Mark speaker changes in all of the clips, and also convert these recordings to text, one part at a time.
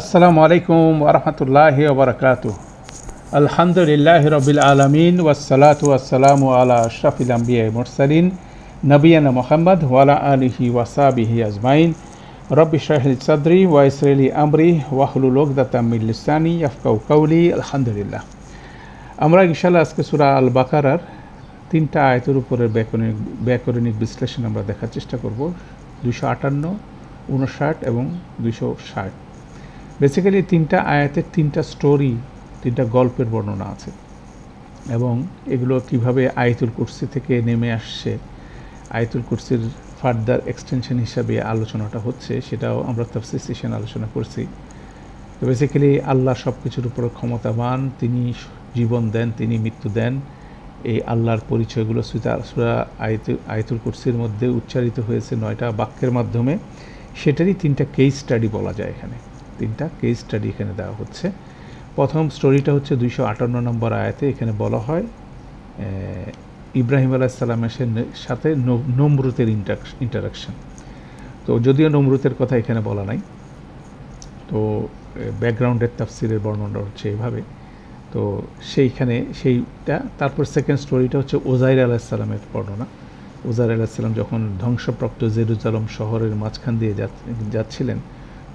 Speaker 1: আসসালামু আলাইকুম ওরহমতুল্লাহ ওবরকাত আলহামদুলিল্লাহ রবিল আলমিন ওয়াসালাতু ওয়াসালামু আলা আশরাফিল আম্বিয়া মুরসালিন মোহাম্মদ ওয়ালা আলিহি ওয়াসাবিহি আজমাইন। রব্বি শাহিল সদরি ওয়াইসরেলি আমরি ওয়াহলুল ওকদাতামিল্লিসানি আফকাউ কাউলি আলহামদুলিল্লাহ। আমরা ইনশাল্লাহ আজকে সুরা আল বাকারার তিনটা আয়তের উপরে ব্যাকরণিক ব্যাকরণিক বিশ্লেষণ আমরা দেখার চেষ্টা করব। দুশো আটান্ন, উনষাট এবং দুশো ষাট। বেসিক্যালি তিনটা আয়াতের তিনটা স্টোরি তিনটা গল্পের বর্ণনা আছে। এবং এগুলো কীভাবে আয়তুল কুরসি থেকে নেমে আসছে, আয়তুল কুরসির ফার্দার এক্সটেনশন হিসাবে আলোচনাটা হচ্ছে, সেটাও আমরা তফসিল সেশন আলোচনা করছি। তো বেসিক্যালি আল্লাহ সব কিছুর উপরে ক্ষমতাবান, তিনি জীবন দেন, তিনি মৃত্যু দেন। এই আল্লাহর পরিচয়গুলো সুতা, সুরা আয়তু, আয়তুল কুরসির মধ্যে উচ্চারিত হয়েছে নয়টা বাক্যের মাধ্যমে। সেটারই তিনটা কেস স্টাডি বলা যায় এখানে। তিনটা কেস স্টাডি এখানে দেওয়া হচ্ছে। প্রথম স্টোরিটা হচ্ছে দুইশো আটান্ন নম্বর আয়াতে এখানে বলা হয় ইব্রাহিম আলাইসাল্লামের সাথে নমরুতের ইন্টারাকশন তো যদিও নমরুতের কথা এখানে বলা নাই, তো ব্যাকগ্রাউন্ডের তাফসিরের বর্ণনা হচ্ছে এইভাবে তো সেইখানে সেইটা, তারপর সেকেন্ড স্টোরিটা হচ্ছে ওজাইর আলাহিসাল্লামের বর্ণনা। ওজাইর আলাহিসাল্লাম যখন ধ্বংসপ্রাপ্ত জেরুজালম শহরের মাঝখান দিয়ে যাচ্ছিলেন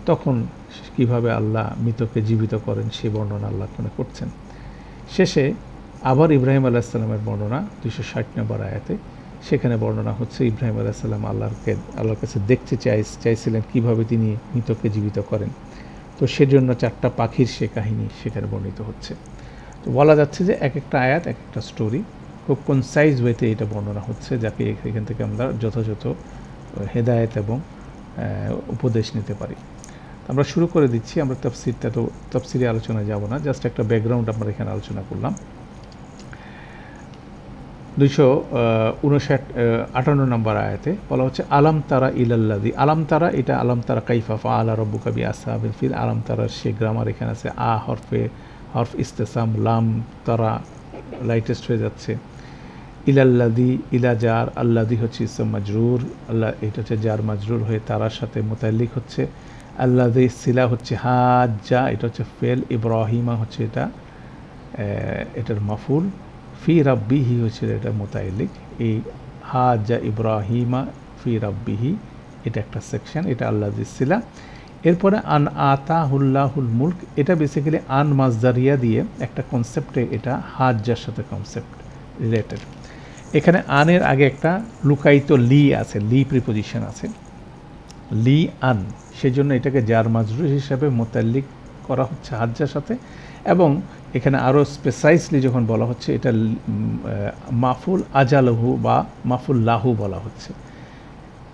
Speaker 1: তখন কীভাবে আল্লাহ মৃতকে জীবিত করেন সে বর্ণনা আল্লাহ কোনে করছেন। শেষে আবার ইব্রাহিম আলাহিসাল্লামের বর্ণনা দুশো ষাট নম্বর আয়াতে, সেখানে বর্ণনা হচ্ছে ইব্রাহিম আলাহিসাল্লাম আল্লাহকে, আল্লাহর কাছে দেখতে চাই, চাইছিলেন কীভাবে তিনি মৃতকে জীবিত করেন। তো সেজন্য চারটা পাখির সে কাহিনী সেখানে বর্ণিত হচ্ছে। তো বলা যাচ্ছে যে এক একটা আয়াত, এক একটা স্টোরি খুব কনসাইজ ওয়েতে এটা বর্ণনা হচ্ছে, যাকে এখান থেকে আমরা যথাযথ হেদায়েত এবং উপদেশ নিতে পারি। আমরা শুরু করে দিচ্ছি, আমরা তফসিরটা তো, তফসিরি আলোচনায় যাব না, জাস্ট একটা ব্যাকগ্রাউন্ড আমরা এখানে আলোচনা করলাম। দুইশো উনষাট আটান্ন নম্বর আয়াতে বলা হচ্ছে, আলাম তারা ইলাল্লাদি আলাম তারা, এটা আলাম তারা কাইফাফা আলা রব্বু কাবি আসাবিল ফিল, আলাম তারার সে গ্রামার এখানে আছে, আ হরফে, হরফ ইস্তেসাম, লাম তারা লাইটেস্ট হয়ে যাচ্ছে। ইলাল্লাদি ইলা জার আল্লাদি হচ্ছে ইসম মাজরুর, আল্লাহ, এটা হচ্ছে জার মাজরুর হয়ে তারার সাথে মোতাল্লিক হচ্ছে। আল্লাদি সিলা হচ্ছে হাজা এটা হচ্ছে ফেল ইব্রাহিমা হচ্ছে এটা এটার মাফুল। ফি রাব্বিহি হচ্ছে এটা মোতাইলিক। এই হাজা ইব্রাহিমা ফি রাব্বিহি, এটা একটা সেকশন, এটা আল্লাহ সিলা। এরপরে আন আতাহুল্লাহুল মুল্ক, এটা বেসিক্যালি আন মাজদারিয়া দিয়ে একটা কনসেপ্টে এটা হাজার সাথে কনসেপ্ট রিলেটেড এখানে আনের আগে একটা লুকায়িত লি আছে, লি প্রিপোজিশন আছে। লি আন সেজন্য এটাকে জার মাজরুর হিসাবে মোতাল্লিক করা হচ্ছে হাজ্জার সাথে। এবং এখানে আরও স্পেসাইসলি যখন বলা হচ্ছে, এটা মাফুল আজালহু বা মাফুল লাহু বলা হচ্ছে।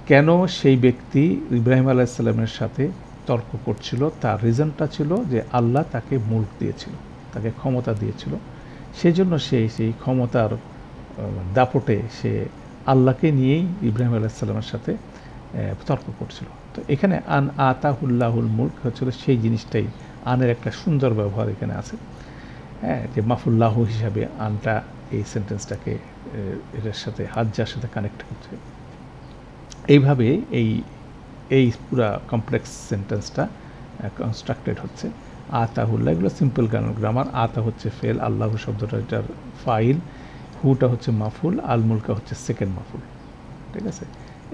Speaker 1: কেন সেই ব্যক্তি ইব্রাহিম আলাইসাল্লামের সাথে তর্ক করছিল? তার রিজনটা ছিল যে আল্লাহ তাকে মুল্ক দিয়েছিল, তাকে ক্ষমতা দিয়েছিল। সেজন্য সে সেই ক্ষমতার দাপটে সে আল্লাহকে নিয়েই ইব্রাহিম আলাইসাল্লামের সাথে তর্ক করছিল। তো এখানে আন আতাহুল্লাহুল মুল্ক হচ্ছিল সেই জিনিসটাই, আনের একটা সুন্দর ব্যবহার এখানে আছে। হ্যাঁ যে মাফুল্লাহ হিসাবে আনটা এই সেন্টেন্সটাকে এটার সাথে, হাজ্জার সাথে কানেক্ট করছে। এইভাবে এই এই পুরা কমপ্লেক্স সেন্টেন্সটা কনস্ট্রাক্টেড হচ্ছে। আতাহুল্লাহ, এগুলো সিম্পল গান গ্রামার আতা হচ্ছে ফেল, আল্লাহ শব্দটা এটার ফাইল হুটা হচ্ছে মাফুল, আলমুলকা হচ্ছে সেকেন্ড মাফুল। ঠিক আছে?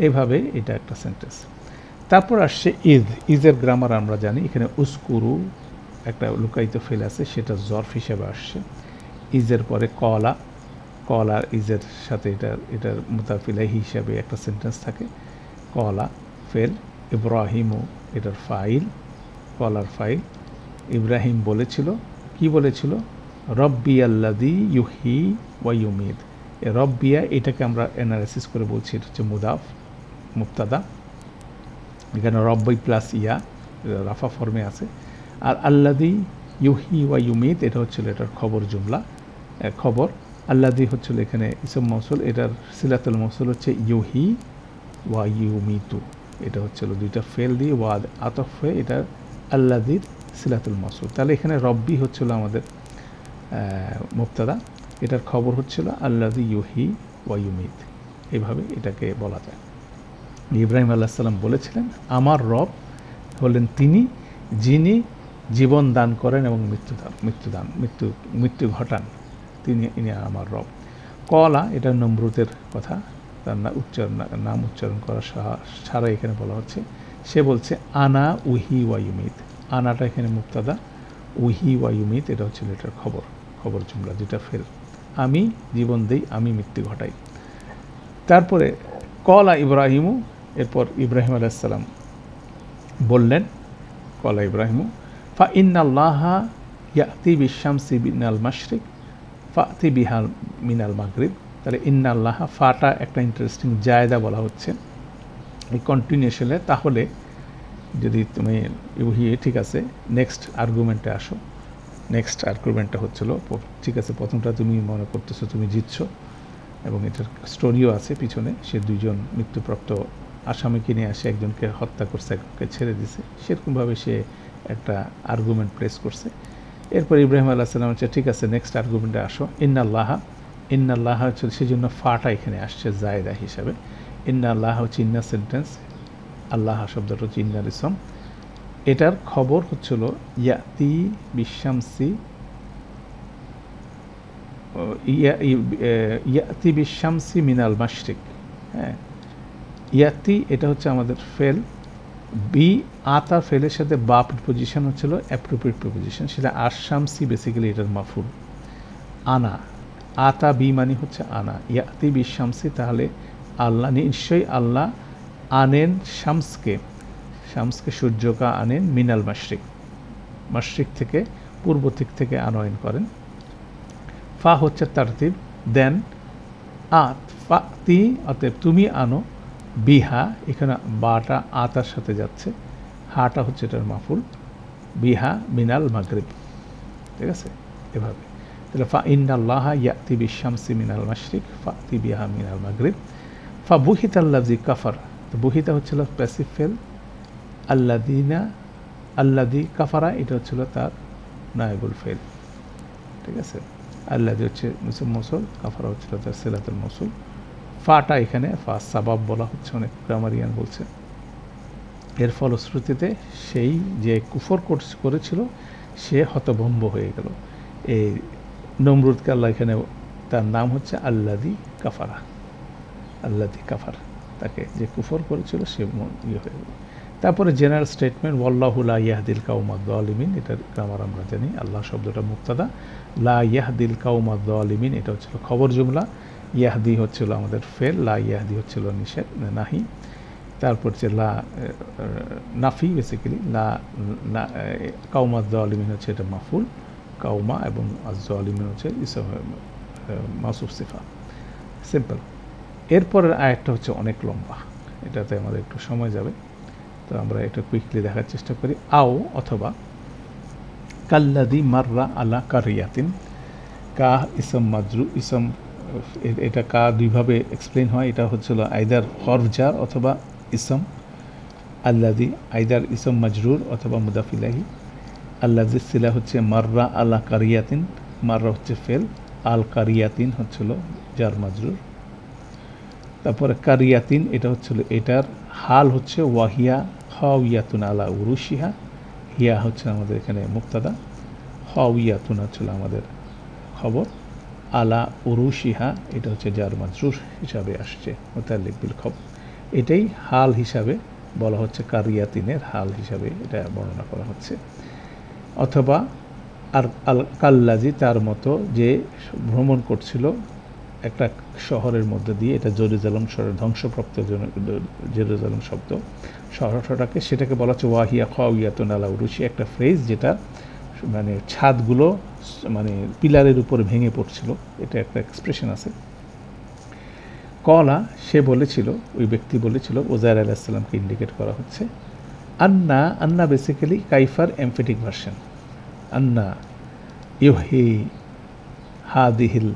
Speaker 1: এইভাবে এটা একটা সেন্টেন্স তারপর আসছে ঈদ ঈদের গ্রামার আমরা জানি, এখানে উস্কুরু একটা লুকায়িত ফেল আছে, সেটা জর্ফ হিসেবে আসছে। ইজের পরে কলা কলার ইজের সাথে এটার এটার মোতাফিলাই হিসাবে একটা সেন্টেন্স থাকে। কলা, ফেল ইব্রাহিমও এটার ফাইল কলার ফাইল ইব্রাহিম বলেছিল, কি বলেছিল? রব্বি আল্লাদি ইউহি ওয়াইউমিদ এ রব্বিয়া, এটাকে আমরা অ্যানালাইসিস করে বলছি, এটা হচ্ছে মুদাফ মুক্তাদা এখানে রব্বই প্লাস ইয়া রাফা ফর্মে আছে। আর আল্লাদি ইউহি ওয়া ইউমিদ এটা হচ্ছিল এটার খবর জুমলা খবর। আল্লাদি হচ্ছিল এখানে ইসম মৌসুল এটার সিলাতুল মৌসুল হচ্ছে ইউহি ওয়া ইউমিতু। এটা হচ্ছিল দুইটা ফেল দিয়ে ওয়াদ, আতফ হয়ে এটা আল্লাদির সিলাতুল মৌসুল তাহলে এখানে রব্বি হচ্ছিল আমাদের মুক্তাদা এটার খবর হচ্ছিল আল্লাদি ইউহি ওয়া এভাবে এটাকে বলা যায়। ইব্রাহিম আল্লাহ সাল্লাম বলেছিলেন, আমার রব হলেন তিনি যিনি জীবন দান করেন এবং মৃত্যু দান মৃত্যু দান, মৃত্যু মৃত্যু ঘটান। তিনি, ইনি আমার রব। কলা, এটা নমরুতের কথা, তার না, উচ্চারণ, নাম উচ্চারণ করা ছাড়া এখানে বলা হচ্ছে। সে বলছে, আনা উহি ওয়াইমিত আনাটা এখানে মুক্তাদা, উহি ওয়াইমিত এটা হচ্ছে এটার খবর খবর জুমলা, যেটা ফেল আমি জীবন দেই, আমি মৃত্যু ঘটাই। তারপরে কলা ইব্রাহিমু, এরপর ইব্রাহিম আলাইসাল্লাম বললেন, কলা ইব্রাহিমু, ফা ইন্নাল্লাহা ইয়াতি বিশ্বামসি বিনাল মাশরিক, ফাতি বিহাল মিনাল মাগরিব। তাহলে ইন্নাল্লাহা ফাটা একটা ইন্টারেস্টিং জায়দা বলা হচ্ছে। এই কন্টিনিউশনে তাহলে যদি তুমি ইউহিয়ে ঠিক আছে নেক্সট আর্গুমেন্টে আসো। নেক্সট আর্গুমেন্টটা হচ্ছিল ঠিক আছে, প্রথমটা তুমি মনে করতেছো, তুমি জিতছো, এবং এটার স্টোরিও আছে পিছনে, সে দুইজন মৃত্যুপ্রাপ্ত আসামিকে নিয়ে আসে, একজনকে হত্যা করছে, একজনকে ছেড়ে দিছে, সেরকমভাবে সে একটা আর্গুমেন্ট প্লেস করছে। এরপর ইব্রাহিম আল্লাহ সাল্লাম হচ্ছে ঠিক আছে নেক্সট আর্গুমেন্টে আসো। ইন্নাল্লাহা ইন্নাল্লাহা হচ্ছে সেই জন্য ফাটা এখানে আসছে, জায়দা হিসাবে। ইন্না আল্লাহ হচ্ছে ইন্না সেন্টেন্স আল্লাহ শব্দটা হচ্ছে ইন্নার ইসম এটার খবর হচ্ছিল, ইয়াতি বিশ্বামসি ইয়াতি বিশ্বামসি মিনাল মাশরিক। হ্যাঁ ইয়াতি এটা হচ্ছে আমাদের ফেল। বি আতা ফেলের সাথে বাপ পজিশন হচ্ছিল অ্যাপ্রোপ্রিয়েট পজিশন সেটা আশামসি বেসিক্যালি এটার মাফুল। আনা আতা বি মানে হচ্ছে আনা। ইয়াতি বিশ্বামসি তাহলে আল্লাহ, নিশ্চয়ই আল্লাহ আনেন শামসকে। শামসকে সূর্যকা আনেন মিনাল মাশরিক। মাশরিক থেকে পূর্ব দিক থেকে আনয়ন করেন। ফা হচ্ছে তারতিব, দেন আত, ফা, তি, অতএব তুমি আনো, বিহা, এখানে বাটা, আতার সাথে যাচ্ছে, হাটা হচ্ছে এটার মাফুল, বিহা, মিনাল, মাগরিব। ঠিক আছে? এভাবে। তাহলে ফা ইন্নাল্লাহ ইয়াতি বিশ্বামসি মিনাল মাশরিক ফাতি বিহা মিনাল মাগরিব। ফা বুহিত আল্লাজি কাফার, তো বুহিতা হচ্ছিল প্যাসিফেল আল্লাদিনা আল্লাদি কাফারা, এটা হচ্ছিল তার নায়বুল ফেল। ঠিক আছে? আল্লাদি হচ্ছে মসুল, কাফারা হচ্ছিল তার সেলাতুল মসুল। ফাটা এখানে, ফা সাবাব বলা হচ্ছে, অনেক গ্রামারিয়ান বলছে। এর ফলশ্রুতিতে সেই যে কুফর কোর্স করেছিল, সে হতভম্ব হয়ে গেল। এই নমরুদকে আল্লাহ এখানে, তার নাম হচ্ছে আল্লাদি কাফারা। আল্লাদি কাফার, তাকে যে কুফর করেছিল, সে ইয়ে হয়ে গেল। তারপরে জেনারেল স্টেটমেন্ট ওয়াল্লাহুল্লা ইয়াহদিল কাউমাদ আলিমিন এটার গ্রামার আমরা জানি, আল্লাহ শব্দটা মুক্তাদা। লা ইয়াহদিল কাউমাদ আলিমিন এটা হচ্ছিল খবর জুমলা। ইয়াহদি হচ্ছিল আমাদের ফেল লা ইয়াহদি হচ্ছিল নিষেধ, নাহি। তারপর হচ্ছে লা নাফি বেসিক্যালি লা কাউমাদ আলিমিন হচ্ছে এটা মাফুল কাউমা এবং আজ আলিমিন হচ্ছে ইসম মাসুফ সিফা। সিম্পল এরপরের আয়াতটা হচ্ছে অনেক লম্বা। এটাতে আমাদের একটু সময় যাবে। তো আমরা এটা কুইকলি দেখার চেষ্টা করি। আও অথবা কাল্লাদি মাররা আলা কারিয়াতিন। কা ইসম মাজরু ইসম, এটা কা দুইভাবে এক্সপ্লেন হয়। এটা হচ্ছিল আইদার হরফজার অথবা ইসম। আল্লাদি, আইদার ইসম মাজরুর অথবা মুদাফিলাহি। আল্লাদি সিলা হচ্ছে মাররা আলা কারিয়াতিন। মাররা হচ্ছে ফেল। আল কারিয়াতিন হচ্ছিল জার মাজরুর। তারপরে কারিয়াতিন, এটা হচ্ছিল এটার হাল হচ্ছে ওয়াহিয়া হাউয়াতুন আলা উরুশিহা হিয়া হচ্ছে আমাদের এখানে মুক্তাদা। হাউয়াতুন হচ্ছিল আমাদের খবর। আলা উরুশিহা, এটা হচ্ছে যার মাজরুর হিসাবে আসছে, মোতাল্লিক বিল খবর। এটাই হাল হিসাবে বলা হচ্ছে, কারিয়াতিনের হাল হিসাবে এটা বর্ণনা করা হচ্ছে। অথবা আর আল কাল্লাজি তার মতো যে ভ্রমণ করছিল একটা শহরের মধ্যে দিয়ে, এটা জেরুজালম শহরের ধ্বংসপ্রাপ্ত জেরুজালম শব্দ, শহরটাকে সেটাকে বলা হচ্ছে ওয়াহিয়া খাওয়াইয়াত নালা উরুশি, একটা ফ্রেজ যেটা মানে ছাদগুলো মানে পিলারের উপরে ভেঙে পড়ছিল, এটা একটা এক্সপ্রেশন আছে। কলা, সে বলেছিল, ওই ব্যক্তি বলেছিল ওজার আলাহিসাল্লামকে ইন্ডিকেট করা হচ্ছে, আন্না আন্না বেসিক্যালি কাইফার এমফেটিক ভার্সন আন্না ইউহি হাদিহিল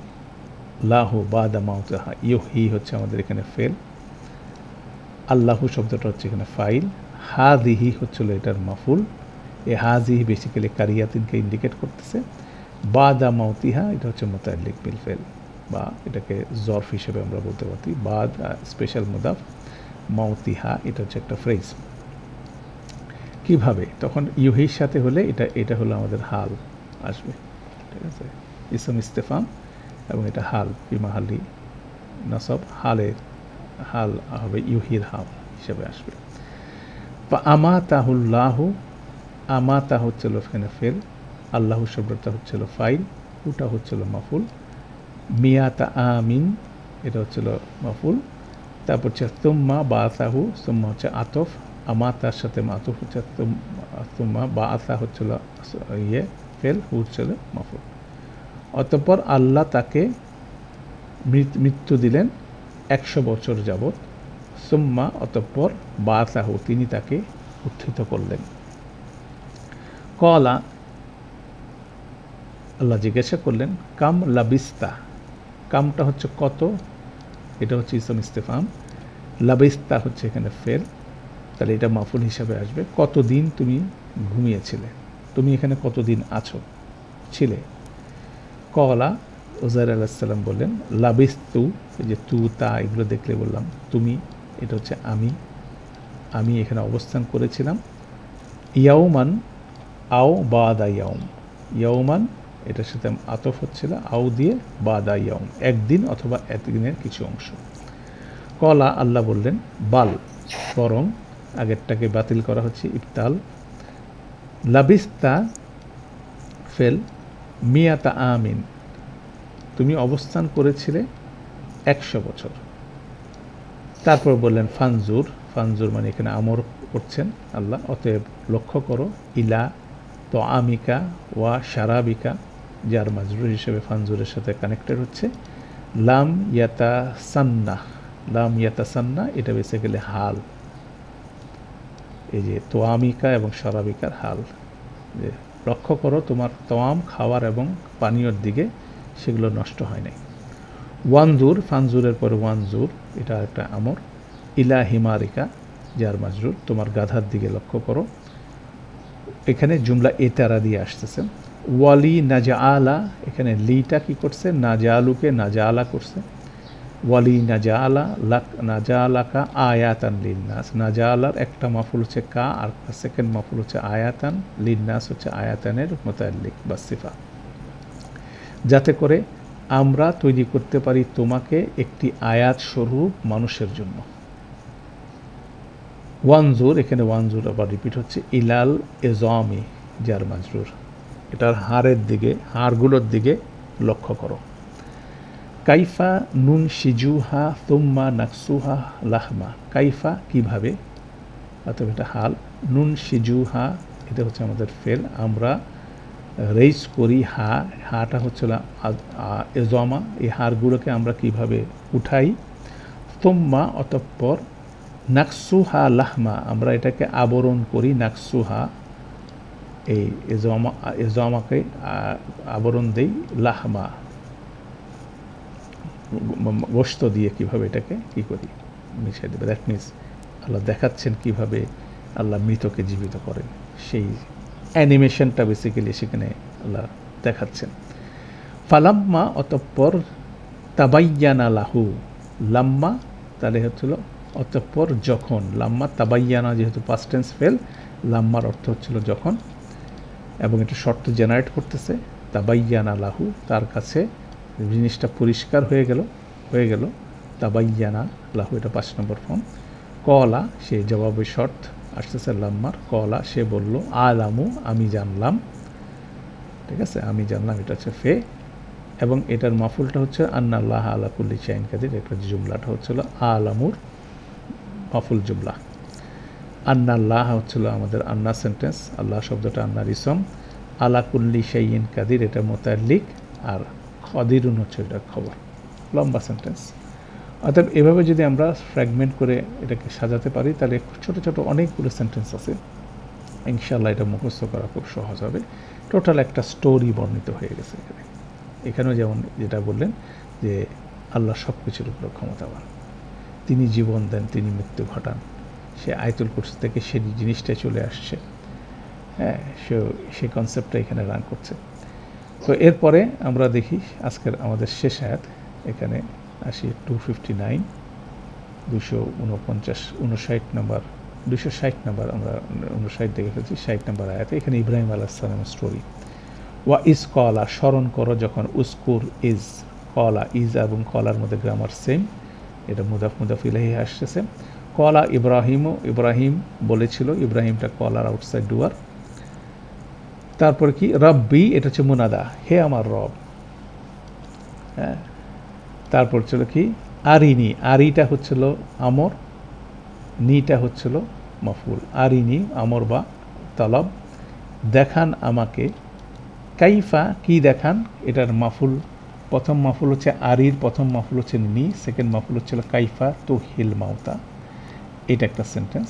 Speaker 1: লাহ বাদা মাউতাহা ইউহি হচ্ছে আমাদের এখানে ফেল। আল্লাহু শব্দটা হচ্ছে এখানে ফাইল। হা দিহি হচ্ছিল এটার মাফুল। এ হাজিহি বেসিক্যালি কারিয়াতিনকে ইন্ডিকেট করতেছে। বাদা মাউতিহা, এটা হচ্ছে মোতাল্লিক বিল ফেল। বা এটাকে জর্ফ হিসেবে আমরা বলতে পারি বাদ স্পেশাল মুদাফ। মাউতিহা, এটা হচ্ছে একটা ফ্রেজ কীভাবে? তখন ইউহির সাথে হলে এটা এটা হলো আমাদের হাল। আসবে। ঠিক আছে? ইসম ইস্তেফাম এবং এটা হাল, বিমাহালি নসব, হালের, হাল হবে ইউহির হাল হিসেবে আসবে। আমা তাহুল্লাহ আমা তা হচ্ছিল এখানে ফেল, আল্লাহ শব্দটা হচ্ছিল ফাইল, উটা হচ্ছিল মাফুল, মিয়াতা আমিন, এটা হচ্ছিল মাফুল, তারপর হচ্ছে তুম্মা বা তাহু তুম্মা হচ্ছে আতফ আমা তার সাথে মাতুফ হচ্ছে তুম্মা বা আতা হচ্ছিল ইয়ে ফেল হচ্ছিল মাফুল। অতঃপর আল্লাহ তাকে মৃত্যু দিলেন একশো বছর যাবৎ। সুম্মা অতঃপর বা তাহু তিনি তাকে উত্থিত করলেন। কলা আল্লাহ জিজ্ঞাসা করলেন, কাম লাবিস্তা? কামটা হচ্ছে কত? এটা হচ্ছে ইসম ইস্তেফাম। লাবিস্তা হচ্ছে এখানে ফের। তাহলে এটা মাফুল হিসাবে আসবে। কতদিন তুমি ঘুমিয়েছিলে? তুমি এখানে কতদিন আছো? ছিলে? কলা ওজার আলাহিসাল্লাম বললেন, লাবিস্তু, এই যে তু, তা, এগুলো দেখলে বললাম, তুমি, এটা হচ্ছে আমি আমি এখানে অবস্থান করেছিলাম। ইয়াউমান আও বাদা ইয়াউম, ইয়াউমান এটার সাথে আতফ হচ্ছিল আউ দিয়ে বাদা ইয়াউম, একদিন অথবা একদিনের কিছু অংশ। কলা আল্লাহ বললেন, বাল, বরং আগেরটাকে বাতিল করা হচ্ছে ইফতাল লাবিস্তা ফেল মিয়াতা আমিন, তুমি অবস্থান করেছিলে একশো বছর। তারপর বললেন, ফানজুর ফানজুর মানে এখানে আমর করছেন আল্লাহ, অতএব লক্ষ্য করো, ইলা তো আমিকা ওয়া সারাবিকা যার মাজরুর হিসেবে ফানজুরের সাথে কানেক্টেড হচ্ছে। লাম ইয়াতা সান্না লাম ইয়াতা সান্না এটা বেসিক্যালি হাল। এই যে তোয়ামিকা এবং সরাবিকার হাল, যে লক্ষ্য করো, তোমার তোয়াম খাওয়ার এবং পানীয়র দিকে সেগুলো নষ্ট হয় নাই। ওয়ানজুর, ফানজুরের পরে ওয়ানজুর, এটা একটা আমর। ইলা হিমারিকা, যার মাজরুর, তোমার গাধার দিকে লক্ষ্য করো। এখানে জুমলা এতারা দিয়ে আসতেছে। ওয়ালি নাজা আলা এখানে লিটা কি করছে? নাজা আলুকে নাজা আলা করছে। ওয়ালি নাজা আলা লাক নাজা আয়াতান লিন্নাস। নাজা আলার একটা মাফুল হচ্ছে কা, আর সেকেন্ড মাফুল হচ্ছে আয়াতান। লিন্নাস হচ্ছে আয়াতানের মোতাল্লিক বা সিফা। যাতে করে আমরা তৈরি করতে পারি তোমাকে একটি আয়াত স্বরূপ মানুষের জন্য। ওয়ানজুর, এখানে ওয়ানজুর আবার রিপিট হচ্ছে, ইলাল এজমি, যার মাজরুর। এটার হাড়ের দিকে, হাড়গুলোর দিকে লক্ষ্য করো। কাইফা নুন সিজুহা তুম্মা নাকসুহা লাহমা। কাইফা কীভাবে? অথবা এটা হাল। নুন সিজুহা এটা হচ্ছে আমাদের ফেল। আমরা রেইজ করি হা। হাটা হচ্ছিল এজমা। এই হাড়গুলোকে আমরা কীভাবে উঠাই? তোম্মা অতঃপর নাকসুহা লাহমা। আমরা এটাকে আবরণ করি নাকসুহা। এই এজমা এজমাকে আবরণ দেই লাহমা। গোস্ত দিয়ে কীভাবে এটাকে কি করি? মিশিয়ে দেবে। দ্যাট মিনস আল্লাহ দেখাচ্ছেন কীভাবে আল্লাহ মৃতকে জীবিত করেন। সেই অ্যানিমেশনটা বেসিক্যালি সেখানে আল্লাহ দেখাচ্ছেন। ফালাম্মা অতঃপর তাবাইয়ানা লাহু। লাম্মা তাহলে হচ্ছিল অতঃপর যখন। লাম্মা তাবাইয়ানা যেহেতু পাস্ট টেন্স ফেল লাম্মার অর্থ হচ্ছিল যখন। এবং এটা শর্ত জেনারেট করতেছে। তাবাইয়ানা লাহু তার কাছে জিনিসটা পরিষ্কার হয়ে গেল হয়ে গেল। তাবাইয়ানা লাহু এটা পাঁচ নম্বর ফর্ম কলা, সে জবাবে শর্ত, আসতেছে লাম্মার কলা, সে বলল, আলামু, আমি জানলাম। ঠিক আছে? আমি জানলাম, এটা হচ্ছে ফে। এবং এটার মাফুলটা হচ্ছে, আন্না আল্লাহ আলাকুল্লি চাইন কাদির। একটা জুমলাটা হচ্ছিল আলামুর মাফুল জুমলা। আন্না আল্লাহ হচ্ছিল আমাদের আন্না সেন্টেন্স আল্লাহ শব্দটা আন্নার ইসম। আলাকুল্লি শাইন কাদির। এটা মোতাল্লিক। আর খদিরুন হচ্ছে এটা খবর। লম্বা সেন্টেন্স অর্থাৎ এভাবে যদি আমরা ফ্র্যাগমেন্ট করে এটাকে সাজাতে পারি, তাহলে ছোটো ছোটো অনেকগুলো সেন্টেন্স আছে। ইনশাল্লাহ এটা মুখস্থ করা খুব সহজ হবে। টোটাল একটা স্টোরি বর্ণিত হয়ে গেছে এখানে। এখানেও যেমন যেটা বললেন যে আল্লাহ সব কিছুর উপর ক্ষমতাবান। তিনি জীবন দেন, তিনি মৃত্যু ঘটান। সে আয়তুল কুরসি থেকে সেই জিনিসটাই চলে আসছে। হ্যাঁ সে সেই কনসেপ্টটা এখানে রান করছে। তো এরপরে আমরা দেখি আজকের আমাদের শেষ আয়াত। এখানে আসি টু ফিফটি নাইন দুশো উনপঞ্চাশ, উনষাট নম্বর, দুশো ষাট নাম্বার আমরা ষাট দেখে ফেলছি, ষাট নাম্বার আয়াতে। এখানে ইব্রাহিম আলাহিসাল্লামের স্টোরি ওয়া ইজ কলা স্মরণ করো যখন উস্কুর ইজ কলা ইজ এবং কলার মধ্যে গ্রামার সেম এটা মুদাফ মুদাফ ইলাহি আসতেছে কলা ইব্রাহিমও, ইব্রাহিম বলেছিল, ইব্রাহিমটা কলার আউটসাইড ডুয়ার তারপরে কি? রব্বি, এটা হচ্ছে মুনাদা। হে আমার রব। হ্যাঁ? তারপর ছিল কি? আরিনি। আরিটা হচ্ছিল আমর, নিটা হচ্ছিল মফুল। আরিনি, আমর বা তলব। দেখান আমাকে, কাইফা কি দেখান? এটার মাফুল। প্রথম মাফুল হচ্ছে আরির, প্রথম মাফুল হচ্ছে নি সেকেন্ড মাফুল হচ্ছিল কাইফা, তো হিল মাউতা। এটা একটা সেন্টেন্স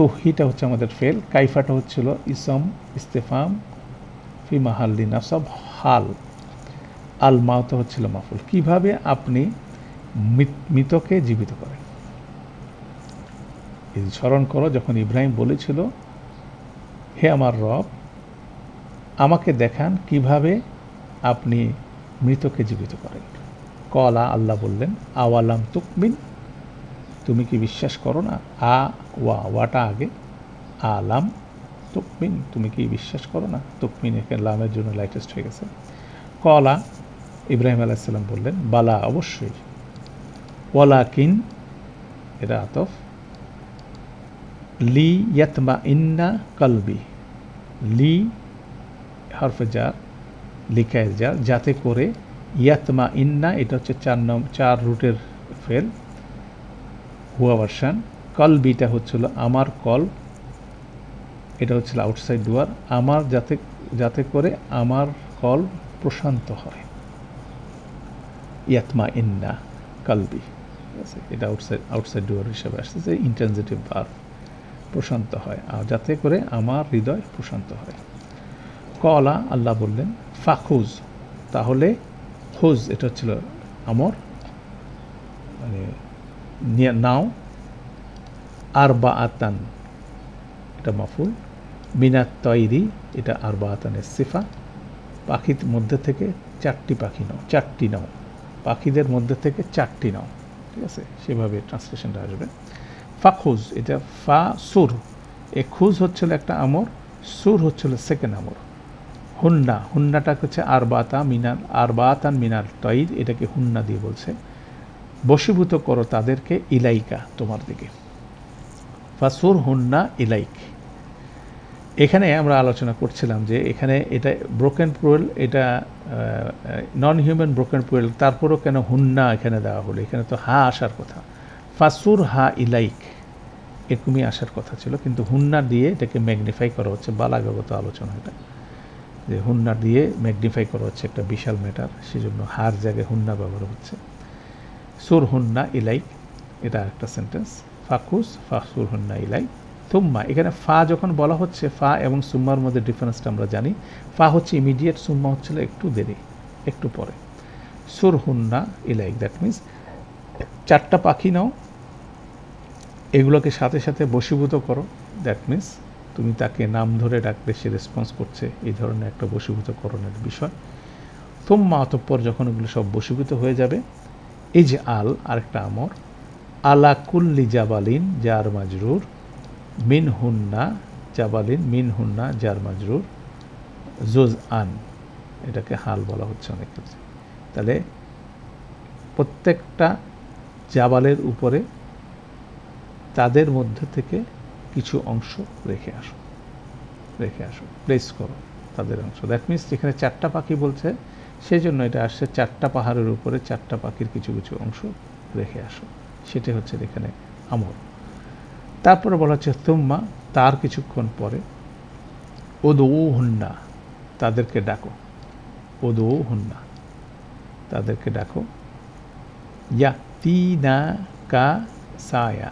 Speaker 1: তহিটা হচ্ছে আমাদের ফেল, কাইফাটা হচ্ছিল ইসম, ইস্তেফাম, ফি মাহাল্লি নাসব হাল। আল মাউতা হচ্ছিল মাফুল। কীভাবে আপনি মৃতকে জীবিত করেন? স্মরণ করো, যখন ইব্রাহিম বলেছিল, হে আমার রব, আমাকে দেখান কীভাবে আপনি মৃতকে জীবিত করেন। কলা আল্লাহ বললেন, আওয়ালাম তুকমিন তুমি কি বিশ্বাস করো না? আ, ওয়া, ওয়াটা আগে। আলাম তুকমিন। তুমি কি বিশ্বাস করো না? তুকমিন এখানে লামের জন্য লাইটেস্ট হয়ে গেছে। কলা, ইব্রাহিম আলাইসাল্লাম বললেন, বালা অবশ্যই। ওয়ালাকিন এটা আতফ। লি ইয়াতমা ইন্না কলবি। লি, হরফে যার লিখায় যার যাতে করে ইয়াতমা ইন্না এটা হচ্ছে চার নম চার রুটের ফেল। হুয়া ভার্সান কলবিটা হচ্ছিল আমার কল এটা হচ্ছিল আউটসাইড ডুয়ার আমার যাতে যাতে করে আমার কল প্রশান্ত হয়। ইয়াতমা ইন্না কালবি এটা আউটসাইড আউটসাইড ডুয়ার হিসেবে আসতেছে ইন্টেন্সিটিভ বার প্রশান্ত হয়। আর যাতে করে আমার হৃদয় প্রশান্ত হয়। কলা, আল্লাহ বললেন, ফাখুজ। তাহলে, খুজ, এটা হচ্ছিল আমর। মানে নাও আর বা এটা মাফুল মিনাত তৈরি এটা আর সিফা পাখির মধ্যে থেকে চারটি পাখি নাও চারটি নাও পাখিদের মধ্যে থেকে চারটি নাও ঠিক আছে সেভাবে ট্রান্সলেশনটা আসবে ফাখুজ এটা ফা সুর এ খুজ হচ্ছিল একটা আমর সুর হচ্ছিল সেকেন্ড আমর হুন্না হুন্নাটা হচ্ছে আর বাতা মিনাল আর বাতান মিনাল তৈর এটাকে হুন্না দিয়ে বলছে বশীভূত করো তাদেরকে ইলাইকা, তোমার দিকে। ফাসুর হুন্না ইলাইক। এখানে আমরা আলোচনা করছিলাম যে এখানে এটা ব্রোকেন প্রোয়েল এটা নন হিউম্যান ব্রোকেন প্রোয়েল তারপরও কেন হুন্না এখানে দেওয়া হলো? এখানে তো হা আসার কথা। ফাসুর হা ইলাইক, এরকমই আসার কথা ছিল, কিন্তু হুন্না দিয়ে এটাকে ম্যাগনিফাই করা হচ্ছে বালাগত আলোচনা এটা। যে হুন্না দিয়ে ম্যাগনিফাই করা হচ্ছে একটা বিশাল ম্যাটার সেজন্য হার জায়গায় হুন্না ব্যবহার হচ্ছে। সুর হুন্না ইলাইক এটা একটা সেন্টেন্স ফাকুস, ফা সুর হুন্না ইলাই। তুম্মা এখানে ফা যখন বলা হচ্ছে, ফা এবং সুম্মার মধ্যে ডিফারেন্সটা আমরা জানি। ফা হচ্ছে ইমিডিয়েট সুম্মা হচ্ছিল একটু দেরি, একটু পরে। সুর হুন্না ইলাইক দ্যাট মিনস চারটা পাখি নাও, এগুলোকে সাথে সাথে বশীভূত করো। দ্যাট মিনস তুমি তাকে নাম ধরে ডাকলে সে রেসপন্স করছে, এই ধরনের একটা বশীভূতকরণের বিষয়। তোম্মা অতঃপর যখন ওগুলো সব বশীভূত হয়ে যাবে যে আল আরেকটা আমর, আলা কুল্লি জাবালিন, জার মাজরুর মিন হুন্না জাবালিন মিন হুন্না জার মাজরুর জোজ আন এটাকে হাল বলা হচ্ছে অনেক ক্ষেত্রে। তাহলে প্রত্যেকটা জাবালের উপরে তাদের মধ্যে থেকে কিছু অংশ রেখে আসো রেখে আসো প্লেস করো তাদের অংশ। দ্যাট মিনস যেখানে চারটা পাখি বলছে সেই জন্য এটা আসছে চারটা পাহাড়ের উপরে চারটা পাখির কিছু কিছু অংশ রেখে আসো। সেটা হচ্ছে এখানে আমর তারপরে বলা হচ্ছে তুম্মা তার কিছুক্ষণ পরে ওদো হুন্না তাদেরকে ডাকো। ওদো হুন্না তাদেরকে ডাকো। ইয়া তি না কা সায়া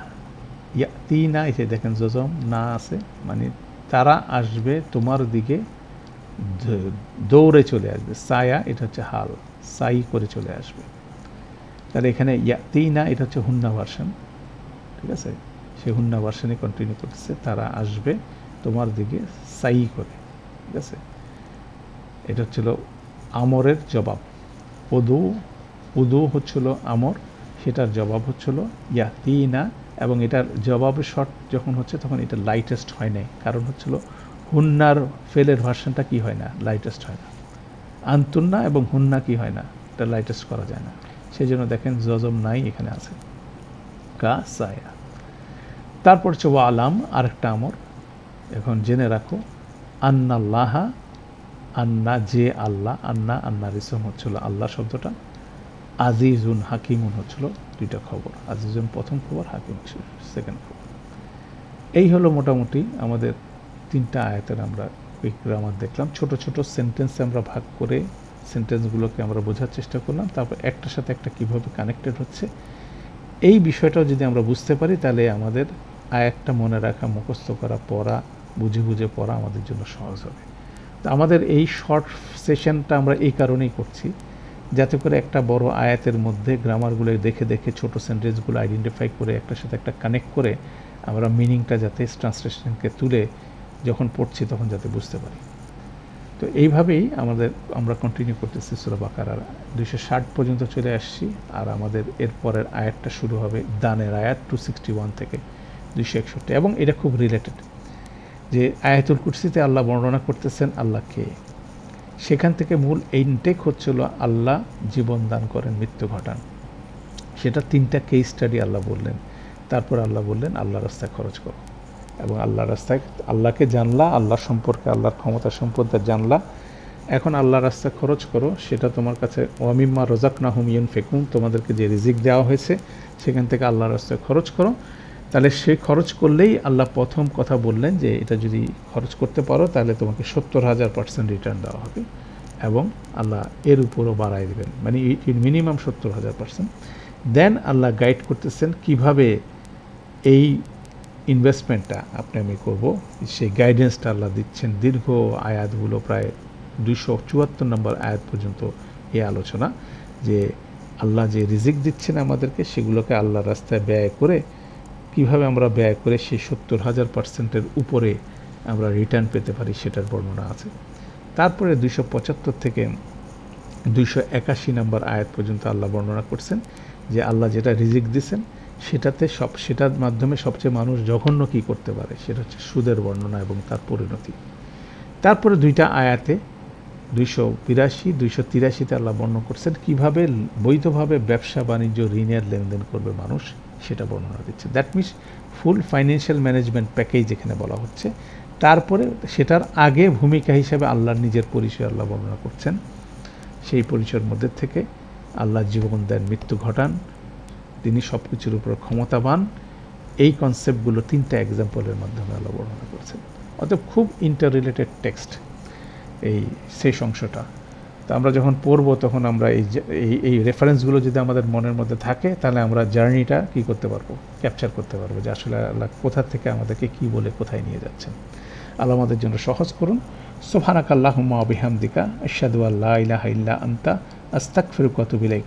Speaker 1: ইয়া তি না এসে দেখেন, জজম, না আছে মানে তারা আসবে তোমার দিকে দৌড়ে চলে আসবে, সায়া, এটা হচ্ছে হাল, সাই করে চলে আসবে। তাহলে এখানে ইয়াতি না এটা হচ্ছে হুন্না ভার্সন, ঠিক আছে? সে হুন্না ভার্সনে কন্টিনিউ করতেছে, তারা আসবে তোমার দিকে সাই করে, ঠিক আছে? এটা হচ্ছিল আমরের জবাব। উদু উদু হচ্ছিল আমর, সেটার জবাব হচ্ছিল ইয়াতি না এবং এটার জবাবে শর্ট যখন হচ্ছে তখন এটা লাইটেস্ট হয় নাই, কারণ হচ্ছিল হুন্নার ফেলের ভার্সনটা কি হয় না? লাইটেস্ট হয় না। আন্তুন্না এবং হুন্না কি হয় না? এটা লাইটেস্ট করা যায় না। সেই জন্য দেখেন জজম নাই এখানে আছে। কা সায়া। তারপর হচ্ছে ওয়া আলাম, আরেকটা আমর। এখন জেনে রাখো আন্নাল্লাহা আন্না যে আল্লাহ, আন্না আন্না রিসম হচ্ছিল আল্লাহ শব্দটা। আজিজুন হাকিমুন হচ্ছিল দুইটা খবর। আজিজুন প্রথম খবর, হাকিম সেকেন্ড খবর। এই হলো মোটামুটি আমাদের তিনটা আয়াতের আমরা কুইক গ্রামার দেখলাম। ছোট ছোট সেন্টেন্সে আমরা ভাগ করে সেন্টেন্সগুলোকে আমরা বোঝার চেষ্টা করলাম। তারপর একটার সাথে একটা কীভাবে কানেক্টেড হচ্ছে, এই বিষয়টাও যদি আমরা বুঝতে পারি, তাহলে আমাদের আয়াতটা মনে রাখা, মুখস্থ করা, পড়া, বুঝে বুঝে পড়া আমাদের জন্য সহজ হবে। তো আমাদের এই শর্ট সেশনটা আমরা এই কারণেই করছি, যাতে করে একটা বড় আয়াতের মধ্যে গ্রামারগুলো দেখে দেখে ছোট সেন্টেন্সগুলো আইডেন্টিফাই করে, একটার সাথে একটা কানেক্ট করে আমরা মিনিংটা যাতে ট্রান্সলেশনকে তুলে যখন পড়ছি তখন যাতে বুঝতে পারি। তো এইভাবেই আমাদের, আমরা কন্টিনিউ করতেছি সুরা বাকারার। দুইশো ষাট পর্যন্ত চলে আসছি আর আমাদের এরপরের আয়াতটা শুরু হবে দানের আয়াত টু সিক্সটি ওয়ান থেকে দুইশো একষট্টি। এবং এটা খুব রিলেটেড যে আয়াতুল কুরসিতে আল্লাহ বর্ণনা করতেছেন আল্লাহকে সেখান থেকে মূল ইনটেক হচ্ছিল আল্লাহ জীবন দান করেন, মৃত্যু ঘটান। সেটা তিনটা কেস স্টাডি আল্লাহ বললেন। তারপর আল্লাহ বললেন আল্লাহ রাস্তায় খরচ করো। এবং আল্লাহ রাস্তায় আল্লাহকে জানলা আল্লাহ সম্পর্কে, আল্লাহর ক্ষমতা সম্পর্কে জানলা। এখন আল্লাহ রাস্তায় খরচ করো, সেটা তোমার কাছে ওয়ামিম্মা রোজাক না হুমিয়ন ফেকুম তোমাদেরকে যে রিজিক দেওয়া হয়েছে, সেখান থেকে আল্লাহ রাস্তায় খরচ করো। তাহলে সে খরচ করলেই আল্লাহ প্রথম কথা বললেন যে, এটা যদি খরচ করতে পারো, তাহলে তোমাকে সত্তর হাজার পার্সেন্ট রিটার্ন দেওয়া হবে এবং আল্লাহ এর উপরও বাড়াই দেবেন। মানে মিনিমাম সত্তর হাজার পার্সেন্ট দেন আল্লাহ গাইড করতেছেন কীভাবে এই ইনভেস্টমেন্টটা আপনি আমি করব। সেই গাইডেন্সটা আল্লাহ দিচ্ছেন। দীর্ঘ আয়াতগুলো প্রায় দুইশো চুয়াত্তর নম্বর আয়াত পর্যন্ত এই আলোচনা যে আল্লাহ যে রিজিক দিচ্ছেন আমাদেরকে, সেগুলোকে আল্লাহ রাস্তায় ব্যয় করে কীভাবে আমরা ব্যয় করে সেই সত্তর হাজার পার্সেন্টের উপরে আমরা রিটার্ন পেতে পারি সেটার বর্ণনা আছে। তারপরে দুইশো পঁচাত্তর থেকে দুইশো একাশি নম্বর আয়াত পর্যন্ত আল্লাহ বর্ণনা করছেন যে আল্লাহ যেটা রিজিক দিছেন সেটাতে সব, সেটার মাধ্যমে সবচেয়ে মানুষ জঘন্য কী করতে পারে? সেটা হচ্ছে সুদের বর্ণনা এবং তার পরিণতি। তারপরে দুইটা আয়াতে দুইশো বিরাশি, দুইশো তিরাশিতে আল্লাহ বর্ণনা করছেন, কীভাবে বৈধভাবে ব্যবসা বাণিজ্য ঋণের লেনদেন করবে মানুষ, সেটা বর্ণনা দিচ্ছে। That means full financial management package এখানে বলা হচ্ছে। তারপরে সেটার আগে ভূমিকা হিসেবে আল্লাহর নিজের পরিচয় আল্লাহ বর্ণনা করছেন। সেই পরিচয়ের মধ্যে থেকে আল্লাহ জীবন দেন, মৃত্যু ঘটান। তিনি সব কিছুর উপর ক্ষমতাবান। এই কনসেপ্টগুলো তিনটা এক্সাম্পলের মাধ্যমে আল্লাহ বর্ণনা করছেন। অতএব খুব ইন্টার রিলেটেড টেক্সট এই শেষ অংশটা। তো আমরা যখন পড়ব তখন আমরা এই এই রেফারেন্সগুলো যদি আমাদের মনের মধ্যে থাকে, তাহলে আমরা জার্নিটা কী করতে পারব? ক্যাপচার করতে পারব যে আসলে আল্লাহ কোথা থেকে আমাদেরকে কী বলে কোথায় নিয়ে যাচ্ছেন। আল্লাহ আমাদের জন্য সহজ করুন। সোফানাক আল্লাহমা আবিহামদিকা আশাদু আল্লাহ ইলাহা ইল্লা আন্তা আস্তাক ফিরুকাতুবিলাইক